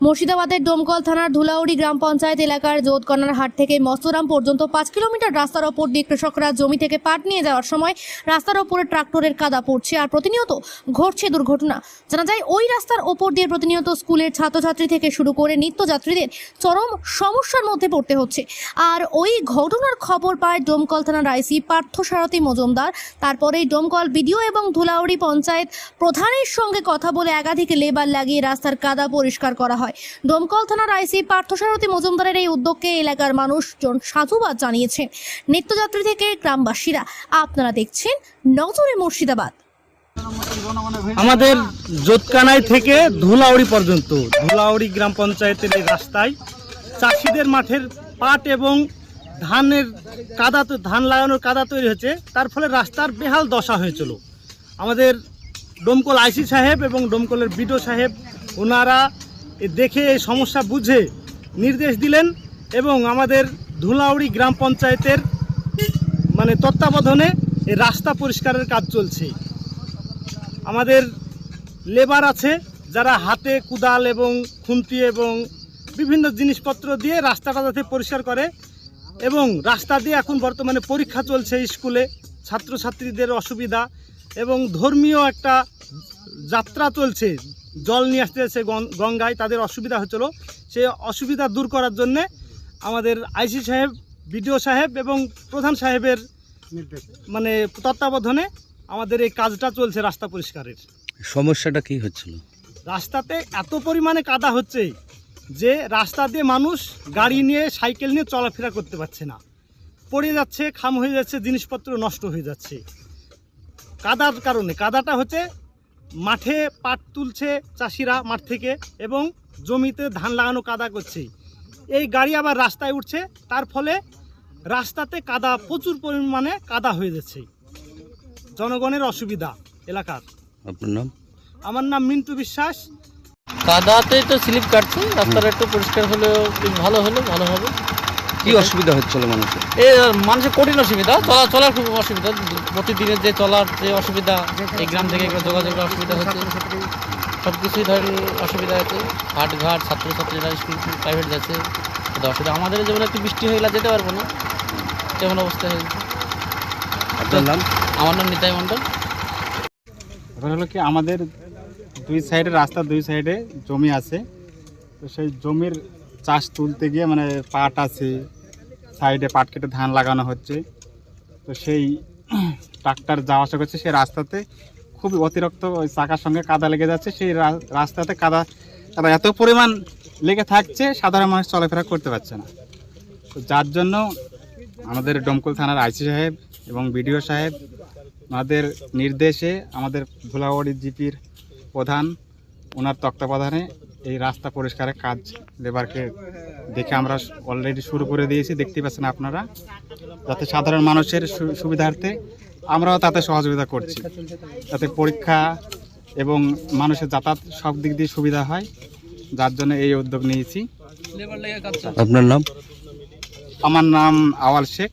মুর্শিদাবাদের ডোমকল থানার ধুলাউড়ি গ্রাম পঞ্চায়েত এলাকার জোতকর্নার হাট থেকে মস্তরাম পর্যন্ত পাঁচ কিলোমিটার রাস্তার ওপর দিয়ে কৃষকরা জমি থেকে পাট নিয়ে যাওয়ার সময় রাস্তার ওপরে ট্রাক্টরের কাদা পড়ছে আর প্রতিনিয়ত ঘটছে দুর্ঘটনা। জানা যায়, ওই রাস্তার ওপর দিয়ে প্রতিনিয়ত স্কুলের ছাত্রছাত্রী থেকে শুরু করে নিত্যযাত্রীদের চরম সমস্যার মধ্যে পড়তে হচ্ছে। আর ওই ঘটনার খবর পায় ডোমকল থানার আইসি পার্থসারথী মজুমদার। তারপরেই ডোমকল বিডিও এবং ধুলাউড়ি পঞ্চায়েত প্রধানের সঙ্গে কথা বলে একাধিক লেবার লাগিয়ে রাস্তার কাদা পরিষ্কার করা হয়। ডোমকল থানার আইসি পার্থসারথী মজুমদারের এই উদ্যোগকে এলাকার মানুষজন সাধুবাদ জানিয়েছে নিত্যযাত্রী থেকে গ্রামবাসীরা, আপনারা দেখছেন নজরে মুর্শিদাবাদ। আমাদের জোতকানাই থেকে ধুলাউড়ি পর্যন্ত, ধুলাউড়ি গ্রাম পঞ্চায়েতের এই রাস্তায় চাষিদের মাঠের পাট এবং ধানের কাদা ধান লাগানোর কাদা তৈরি হয়েছে। তার ফলে রাস্তার বেহাল দশা হয়েছিল। আমাদের ডোমকল আইসি সাহেব এবং ডোমকলের বিডো সাহেব, ওনারা দেখে এই সমস্যা বুঝে নির্দেশ দিলেন এবং আমাদের ধুলাউড়ি গ্রাম পঞ্চায়েতের মানে তত্ত্বাবধানে এই রাস্তা পরিষ্কারের কাজ চলছে। আমাদের লেবার আছে যারা হাতে কুদাল এবং খুন্তি এবং বিভিন্ন জিনিসপত্র দিয়ে রাস্তাটা যাতে পরিষ্কার করে এবং রাস্তা দিয়ে এখন বর্তমানে পরীক্ষা চলছে স্কুলে ছাত্রছাত্রীদের অসুবিধা এবং ধর্মীয় একটা যাত্রা চলছে জল নিয়ে আসতেছে গং- গঙ্গায় তাদের অসুবিধা হচ্ছিল। সেই অসুবিধা দূর করার জন্যে আমাদের আইসি সাহেব বিডিও সাহেব এবং প্রধান সাহেবের মানে তত্ত্বাবধানে আমাদের এই কাজটা চলছে রাস্তা পরিষ্কারের। সমস্যাটা কি হচ্ছিল? রাস্তাতে এত পরিমাণে কাদা হচ্ছে যে রাস্তা দিয়ে মানুষ গাড়ি নিয়ে সাইকেল নিয়ে চলাফেরা করতে পারছে না। পড়ে যাচ্ছে খাম হয়ে যাচ্ছে জিনিসপত্র নষ্ট হয়ে যাচ্ছে। কাদার কারণে কাদাটা হচ্ছে মাঠে পাট তুলছে চাষিরা মাঠ থেকে এবং জমিতে ধান লাগানো কাদা করছে। এই গাড়ি আবার রাস্তায় উঠছে তার ফলে রাস্তাতে কাদা প্রচুর পরিমাণে কাদা হয়ে যাচ্ছে। জনগণের অসুবিধা এলাকার। আপনার নাম? আমার নাম মিন্টু বিশ্বাস। কাদাতে তো স্লিপ কাটছে রাস্তাটা একটু পরিষ্কার হলেও বেশ ভালো হলে ভালো হবে। কি অসুবিধা হচ্ছিল মানুষের? এই মানুষের কঠিন অসুবিধা চলা চলার খুব অসুবিধা। প্রতিদিনের যে চলার যে অসুবিধা এই গ্রাম থেকে যোগাযোগের অসুবিধা হচ্ছে। সব কিছুই ধরেন অসুবিধা আছে হাট ঘাট ছাত্রছাত্রীরা স্কুল প্রাইভেট যাচ্ছে। অসুবিধা। আমাদের যেমন একটু বৃষ্টি হয়ে গেলে যেতে পারব না। তেমন অবস্থা হয়েছে আপনার নাম? আমার নাম নিতাই মণ্ডল। এবার হলো কি আমাদের দুই সাইডে রাস্তার দুই সাইডে জমি আছে। তো সেই জমির চাষ তুলতে গিয়ে মানে পাট আছে সাইডে পাট কেটে ধান লাগানো হচ্ছে। তো সেই ট্রাক্টর যাওয়া আসা করছে, সেই রাস্তাতে খুবই অতিরিক্ত ওই চাকার সঙ্গে কাদা লেগে যাচ্ছে। সেই রাস্তাতে কাদা কাদা এত পরিমাণ লেগে থাকছে, সাধারণ মানুষ চলাফেরা করতে পারছে না। তো যার জন্য আমাদের ডমকল থানার আইসি সাহেব এবং বিডিও সাহেব, ওনাদের নির্দেশে আমাদের ধুলাবাড়ি জিপির প্রধান ওনার তত্ত্বাবধানে এই রাস্তা পরিষ্কারের কাজ লেবারকে দেখে আমরা অলরেডি শুরু করে দিয়েছি দেখতে পাচ্ছেন আপনারা। যাতে সাধারণ মানুষের সু- সুবিধার্থে আমরাও তাতে সহযোগিতা করছি। যাতে পরীক্ষা এবং মানুষের যাতায়াত সব দিক দিয়ে সুবিধা হয়। যার জন্য এই উদ্যোগ নিয়েছি। লেবার লেগে কাজ আপনার নাম? আমার নাম আওয়াল শেখ।